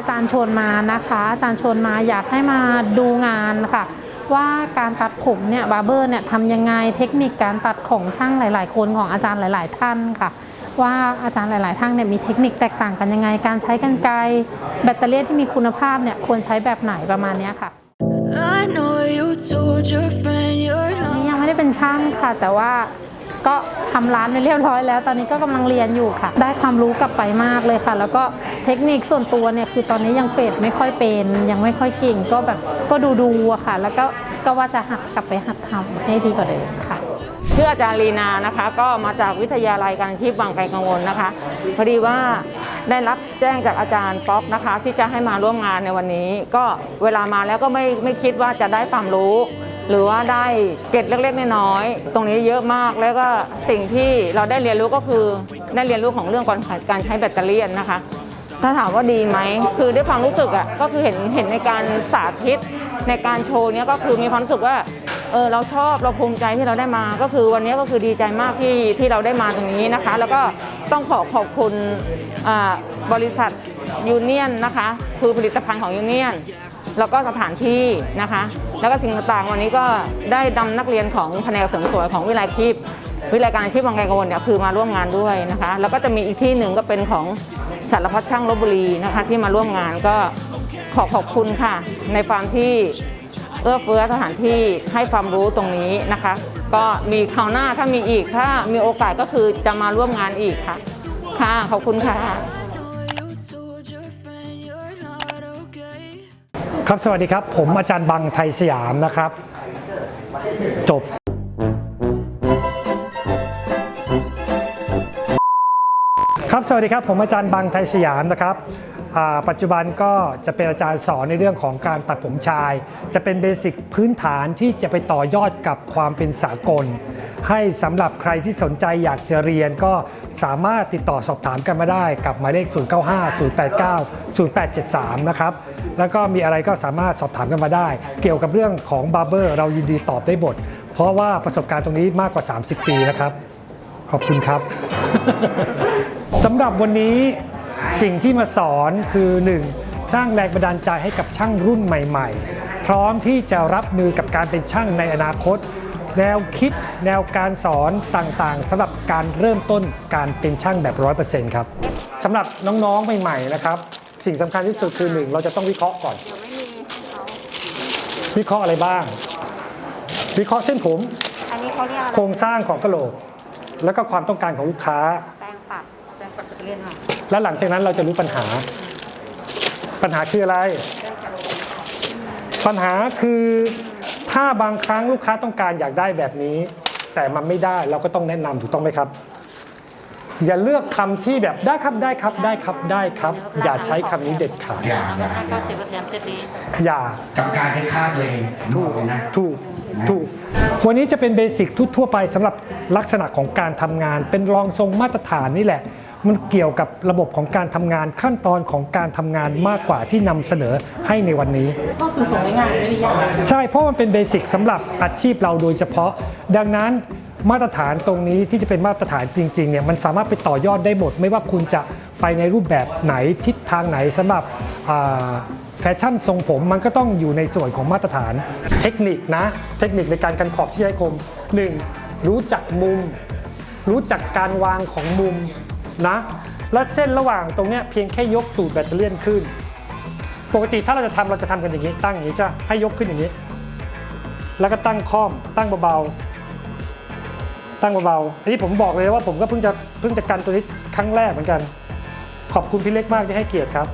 อาจารย์ชวนมานะคะ อาจารย์ชวนมาอยากให้มาดูงานค่ะ ว่าการตัดผมเนี่ยบาร์เบอร์เนี่ยทำยังไงเทคนิคการตัดของช่างหลาย ๆ คนของอาจารย์หลาย ๆ ท่านค่ะ ว่าอาจารย์หลาย ๆ ท่านเนี่ยมีเทคนิคแตกต่างกันยังไง การใช้กันไกรแบตเตอรี่ที่มีคุณภาพเนี่ยควรใช้แบบไหนประมาณเนี้ยค่ะ I know you told your friend you're ตอน not. นี้ยังไม่ได้เป็นช่างค่ะ แต่ว่าก็ทำร้านไปเรียบร้อยแล้ว ตอนนี้ก็กำลังเรียนอยู่ค่ะ ได้ความรู้กลับไปมากเลยค่ะ แล้วก็ เทคนิคส่วนตัวเนี่ยคือตอนนี้ยังเฟดไม่ค่อยเป็น ยังไม่ค่อยเก่งก็แบบก็ดูดูอะค่ะ แล้วก็ก็ว่าจะหัดกลับไปหัดทำให้ดีกว่าเดิมค่ะชื่ออาจารย์ลีนานะคะก็มาจากวิทยาลัยการอาชีพบางไกรกังวลนะคะ พอดีว่าได้รับแจ้งจากอาจารย์ป๊อกนะคะ ที่จะให้มาร่วมงานในวันนี้ ก็เวลามาแล้วก็ไม่ไม่คิดว่าจะได้ความรู้ หรือว่าได้เกร็ดเล็กๆน้อยๆตรงนี้เยอะมากแล้วก็สิ่งที่เราได้เรียนรู้ก็คือได้เรียนรู้ของเรื่องการการใช้แบตเตอรี่นะคะ ถ้าถามว่าดีไหม คือด้วยความรู้สึกอะ ก็คือเห็นเห็นในการสาธิตในการโชว์เนี้ยก็คือมีความรู้สึกว่า เออเราชอบเราภูมิใจที่เราได้มา ก็คือวันนี้ก็คือดีใจมากที่ที่เราได้มาตรงนี้นะคะ แล้วก็ต้องขอขอบคุณบริษัทยูเนียนนะคะ คือผลิตภัณฑ์ของยูเนียนแล้วก็สถานที่นะคะ แล้วก็สิ่งต่างๆ วันนี้ก็ได้นำนักเรียนของแผนกเสริมสวยของวิไลคีพวิไลการอาชีพบางไกรกังวลเนี่ยคือมาร่วมงานด้วยนะคะ แล้วก็จะมีอีกที่หนึ่งก็เป็นของ สารพัดช่างลบบุรีนะคะที่มาร่วมงานก็ขอขอบคุณค่ะ ในความที่เอื้อเฟื้อสถานที่ให้ความรู้ตรงนี้นะคะ ก็มีคราวหน้าถ้ามีอีกถ้ามีโอกาสก็คือจะมาร่วมงานอีกค่ะ ค่ะขอบคุณค่ะ ครับสวัสดีครับ ผมอาจารย์บังไทยสยามนะครับ จบ สวัสดีครับ ผมอาจารย์บังไทยสยามนะครับปัจจุบันก็จะเป็นอาจารย์สอนในเรื่องของการตัดผมชาย จะเป็นเบสิกพื้นฐานที่จะไปต่อยอดกับความเป็นสากล ให้สำหรับใครที่สนใจอยากจะเรียนก็สามารถติดต่อสอบถามกันมาได้กับหมายเลข 095 089 0873 นะครับ แล้วก็มีอะไรก็สามารถสอบถามกันมาได้ เกี่ยวกับเรื่องของบาร์เบอร์เรายินดีตอบได้หมดเพราะว่าประสบการณ์ตรงนี้มากกว่า 30 ปีนะครับ ขอบคุณครับ สำหรับวันนี้สิ่งที่มาสอนคือ 1. สร้างแรงบันดาลใจให้กับช่างรุ่นใหม่ ๆ พร้อมที่จะรับมือกับการเป็นช่างในอนาคต แนวคิดแนวการสอนต่างๆสำหรับการเริ่มต้นการเป็นช่างแบบ 100%ครับสำหรับน้องๆใหม่ๆนะครับ สิ่งสำคัญที่สุดคือ 1 เราจะต้องวิเคราะห์ก่อน วิเคราะห์อะไรบ้าง วิเคราะห์เส้นผม อันนี้เขาเรียกอะไรโครงสร้างของกระโหลก แล้วก็ความต้องการของลูกค้า และหลังจากนั้นเราจะรู้ปัญหา ปัญหาคืออะไร ปัญหาคือถ้าบางครั้งลูกค้าต้องการอยากได้แบบนี้ แต่มันไม่ได้เราก็ต้องแนะนำถูกต้องไหมครับ อย่าเลือกคำที่แบบได้ครับได้ครับได้ครับได้ครับ อย่าใช้คำนี้เด็ดขาดอย่าอย่าเก้าสิบเปอร์เซ็นต์เซตนี้อย่ากับการให้ค่าตัวเองถูกเลยนะถูก ถูก วันนี้จะเป็นเบสิกทั่วๆไปสำหรับลักษณะของการทำงาน เป็นรองทรงมาตรฐานนี่แหละ มันเกี่ยวกับระบบของการทำงานขั้นตอนของการทำงานมากกว่าที่นำเสนอให้ในวันนี้ ก็คือส่งง่ายๆไม่ได้ยากใช่เพราะมันเป็นเบสิกสำหรับอาชีพเราโดยเฉพาะ ดังนั้นมาตรฐานตรงนี้ที่จะเป็นมาตรฐานจริงๆเนี่ยมันสามารถไปต่อยอดได้หมด ไม่ว่าคุณจะไปในรูปแบบไหนทิศทางไหนสำหรับอ่า แฟชั่นทรงผมมันก็ต้องอยู่ในส่วนของมาตรฐาน เทคนิคนะ เทคนิคในการกันขอบที่ใช้คม 1. รู้จักมุม รู้จักการวางของมุมนะ และเส้นระหว่างตรงเนี้ยเพียงแค่ยกตูดแบตเตอรี่ขึ้น ปกติถ้าเราจะทำเราจะทำกันอย่างนี้ ตั้งอย่างนี้ใช่ไหมให้ยกขึ้นอย่างนี้ แล้วก็ตั้งค้อม ตั้งเบาๆ ตั้งเบาๆ อันนี้ผมบอกเลยว่าผมก็เพิ่งจะเพิ่งจะกันตัวนี้ครั้งแรกเหมือนกัน ขอบคุณพี่เล็กมากที่ให้เกียรติครับ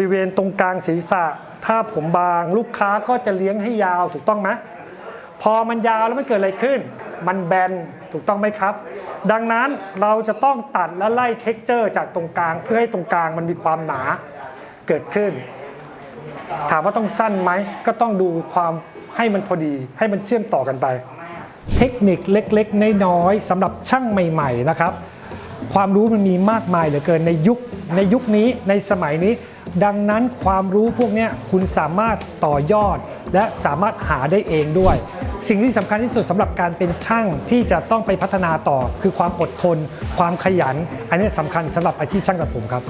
ริเวณตรงกลางศีรษะ ถ้าผมบางลูกค้าก็จะเลี้ยงให้ยาวถูกต้องไหมพอมันยาวแล้วมันเกิดอะไรขึ้น มันแบนถูกต้องไหมครับ ดังนั้นเราจะต้องตัดและไล่เท็กเจอร์จากตรงกลาง เพื่อให้ตรงกลางมันมีความหนาเกิดขึ้น ถามว่าต้องสั้นไหมก็ต้องดูความให้มันพอดีให้มันเชื่อมต่อกันไป เทคนิคเล็กๆน้อยๆสำหรับช่างใหม่ ๆ นะครับ ความรู้มันมีมากมายเหลือเกินในยุคในยุคนี้ในสมัยนี้ ดังนั้นความรู้พวกนี้คุณสามารถต่อยอด และสามารถหาได้เองด้วย สิ่งที่สำคัญที่สุดสำหรับการเป็นช่างที่จะต้องไปพัฒนาต่อ คือความอดทน ความขยัน อันนี้สำคัญสำหรับอาชีพช่างตัดผมครับ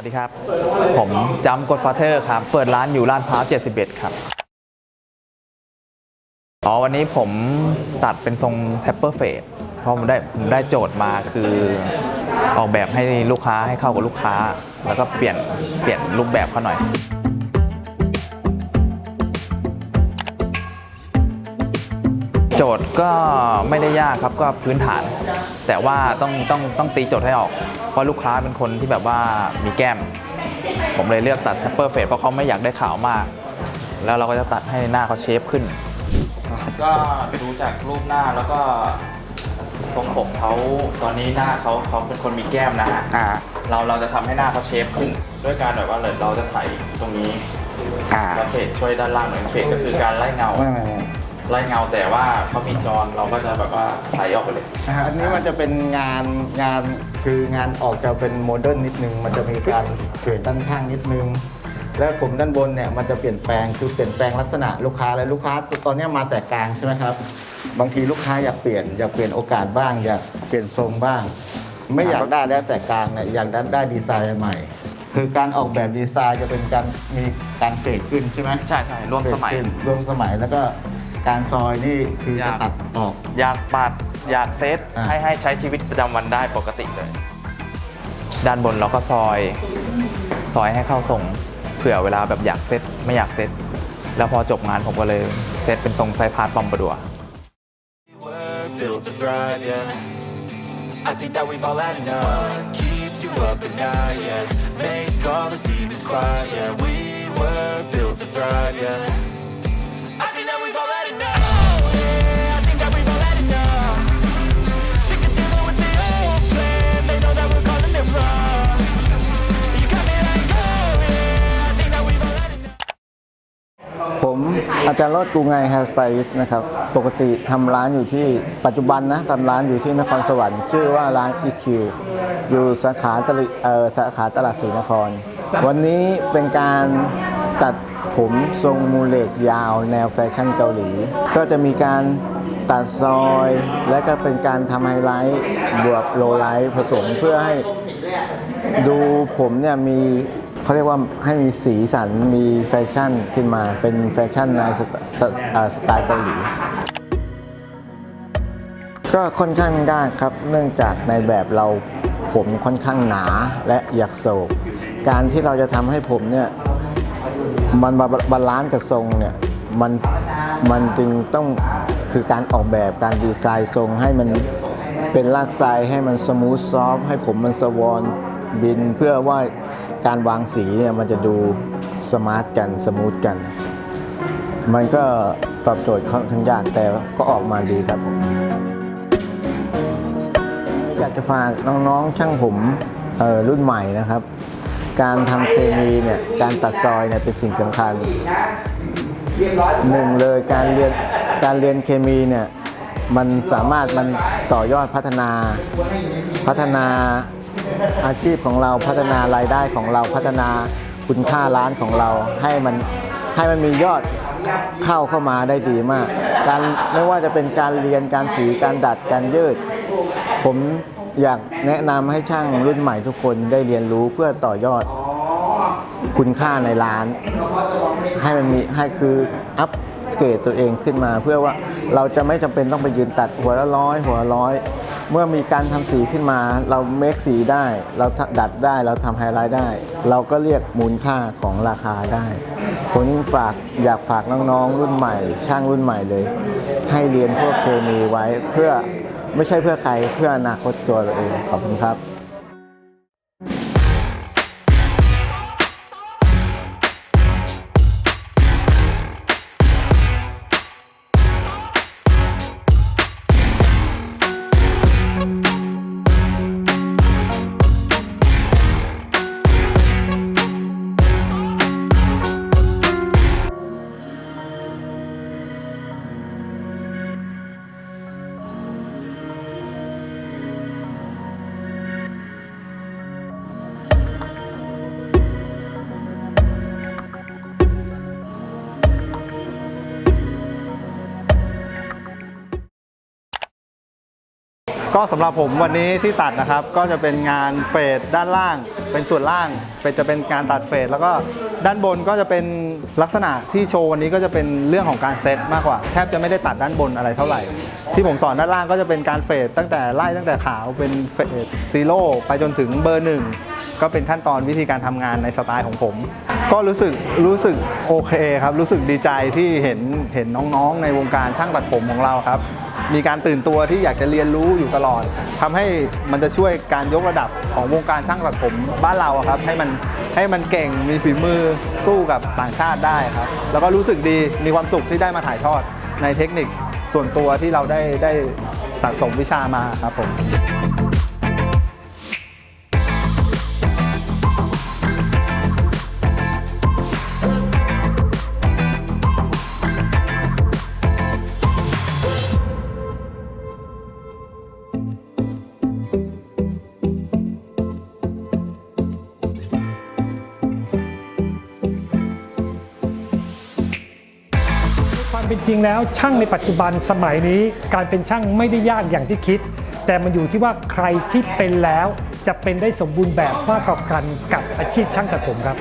วัสดีครับ ผมจำกดฟาเธอร์ครับ เปิดร้านอยู่ลาดพร้าว 71 ครับ อ๋อ วันนี้ผมตัดเป็นทรงแทปเปอร์เฟดเพราะผมได้ผมได้โจทย์มาคือออกแบบให้ลูกค้าให้เข้ากับลูกค้า แล้วก็เปลี่ยนเปลี่ยนรูปแบบเขาหน่อย โจทย์ก็ไม่ได้ยากครับก็พื้นฐาน แต่ว่าต้องต้องต้องตีโจทย์ให้ออก เพราะลูกค้าเป็นคนที่แบบว่ามีแก้ม ผมเลยเลือกตัด t ท p เปอร์เฟดเพราะเขาไม่อยากได้ขาวมาก แล้วเราก็จะตัดให้หน้าเขาเชฟขึ้น ก็ดูจากรูปหน้าแล้วก็ทรงผมเขาตอนนี้หน้าเขาเขาเป็นคนมีแก้มนะฮะอ่า เราเราจะทำให้หน้าเขาเชฟขึ้น ด้วยการแบบว่าเลยเราจะไถตรงนี้อ่า แล้วเฟดช่วยด้านล่างหน่อยเฟดก็คือการไล่เงา ไล่เงาแต่ว่าเขามีจรเราก็จะแบบว่าใส่ออกไปเลยอ่าอันนี้มันจะเป็นงานงานคืองานออกจะเป็นโมเดิร์นนิดนึง มันจะมีการเปลี่ยนด้านข้างนิดนึง แล้วผมด้านบนเนี่ยมันจะเปลี่ยนแปลงคือเปลี่ยนแปลงลักษณะลูกค้าและลูกค้าตอนเนี้ยมาแต่กลางใช่ไหมครับ บางทีลูกค้าอยากเปลี่ยนอยากเปลี่ยนโอกาสบ้าง อยากเปลี่ยนทรงบ้าง ไม่อยากได้แล้วแต่กลางเนี่ยอยากได้ได้ดีไซน์ใหม่ คือการออกแบบดีไซน์จะเป็นการมีการเฟดขึ้นใช่ไหม ใช่ใช่ร่วมสมัยเฟดขึ้นร่วมสมัยแล้วก็ การซอยนี่คือจะตัดออก อยากปาดอยากเซตอ่าให้ให้ใช้ชีวิตประจำวันได้ปกติเลย ด้านบนเราก็ซอย ซอยให้เข้าทรงเผื่อเวลาแบบอยากเซตไม่อยากเซตแล้วพอจบงานผมก็เลยเซตเป็นทรงไซพาร์ตปอมบดัว We're built to thrive, yeah. I think that we've all had enough. Keeps you up at night, yeah. Make all the demons quiet, yeah. We were built to thrive, yeah. อาจารย์รอดกูไงแฮร์สไตลิสต์นะครับ ปกติทำร้านอยู่ที่ปัจจุบันนะทำร้านอยู่ที่นครสวรรค์ชื่อว่าร้าน EQ อยู่สาขาตลเอ่อสาขาตลาดศรีนคร วันนี้เป็นการตัดผมทรงมูเลตยาว แนวแฟชั่นเกาหลี ก็จะมีการตัดซอย และก็เป็นการทำไฮไลท์บวกโลไลท์ผสมเพื่อให้ดูผมเนี่ยมี เขาเรียกว่าให้มีสีสันมีแฟชั่นขึ้นมาเป็นแฟชั่นในสไตล์เกาหลีก็ค่อนข้างยากครับ เนื่องจากในแบบเราผมค่อนข้างหนาและหยักโศก การที่เราจะทำให้ผมเนี่ยมันบาบาลานซ์กับทรงเนี่ยมันมันจึงต้องคือการออกแบบการดีไซน์ทรงให้มันเป็นลากไซให้มันสมูทซอฟให้ผมมันสวอนบินเพื่อว่า การวางสีเนี่ยมันจะดูสมาร์ทกันสมูทกัน มันก็ตอบโจทย์ค่อนข้างยากแต่ก็ออกมาดีครับผมอยากจะฝากน้องๆช่างผมออรุ่นใหม่นะครับ การทำเคมีเนี่ยการตัดซอยเนี่ยเป็นสิ่งสำคัญหนึ่งเลยการเรียนการเรียนเคมีเนี่ยมันสามารถมันต่อยอดพัฒนาพัฒนา อาชีพของเราพัฒนารายได้ของเราพัฒนาคุณค่าร้านของเราให้มันให้มันมียอดเข้าเข้ามาได้ดีมาก การไม่ว่าจะเป็นการเรียนการสีการดัดการยืด ผมอยากแนะนำให้ช่างรุ่นใหม่ทุกคนได้เรียนรู้เพื่อต่อยอดคุณค่าในร้าน ให้มันมีให้คืออัปเกรดตัวเองขึ้นมา เพื่อว่าเราจะไม่จำเป็นต้องไปยืนตัดหัวละร้อยหัวละร้อย เมื่อมีการทำสีขึ้นมา เราเมคสีได้ เราดัดได้เราทำไฮไลท์ได้ เราก็เรียกมูลค่าของราคาได้ผมฝากอยากฝากน้องๆรุ่นใหม่ ช่างรุ่นใหม่เลย ให้เรียนพวกเคมีไว้เพื่อไม่ใช่เพื่อใครเพื่ออนาคตตัวเราเองขอบคุณครับ ก็สำหรับผมวันนี้ที่ตัดนะครับ ก็จะเป็นงานเฟดด้านล่าง เป็นส่วนล่างเป็นจะเป็นการตัดเฟดแล้วก็ด้านบนก็จะเป็นลักษณะที่โชว์วันนี้ก็จะเป็นเรื่องของการเซตมากกว่า แทบจะไม่ได้ตัดด้านบนอะไรเท่าไหร่ ที่ผมสอนด้านล่างก็จะเป็นการเฟดตั้งแต่ไล่ตั้งแต่ขาวเป็นเฟดซีโร่ไปจนถึงเบอร์หนึ่งก็เป็นขั้นตอนวิธีการทำงานในสไตล์ของผม ก็รู้สึกรู้สึกโอเคครับ รู้สึกดีใจที่เห็นเห็นน้องๆ ในวงการช่างตัดผมของเราครับ มีการตื่นตัวที่อยากจะเรียนรู้อยู่ตลอดทำให้มันจะช่วยการยกระดับของวงการช่างตัดผมบ้านเราครับให้มันให้มันเก่งมีฝีมือสู้กับต่างชาติได้ครับ แล้วก็รู้สึกดีมีความสุขที่ได้มาถ่ายทอดในเทคนิคส่วนตัวที่เราได้ได้สะสมวิชามาครับผม เป็นจริงแล้ว ช่างในปัจจุบันสมัยนี้ การเป็นช่างไม่ได้ยากอย่างที่คิด แต่มันอยู่ที่ว่าใครที่เป็นแล้วจะเป็นได้สมบูรณ์แบบมากกว่ากันกับอาชีพช่างตัดผมครับ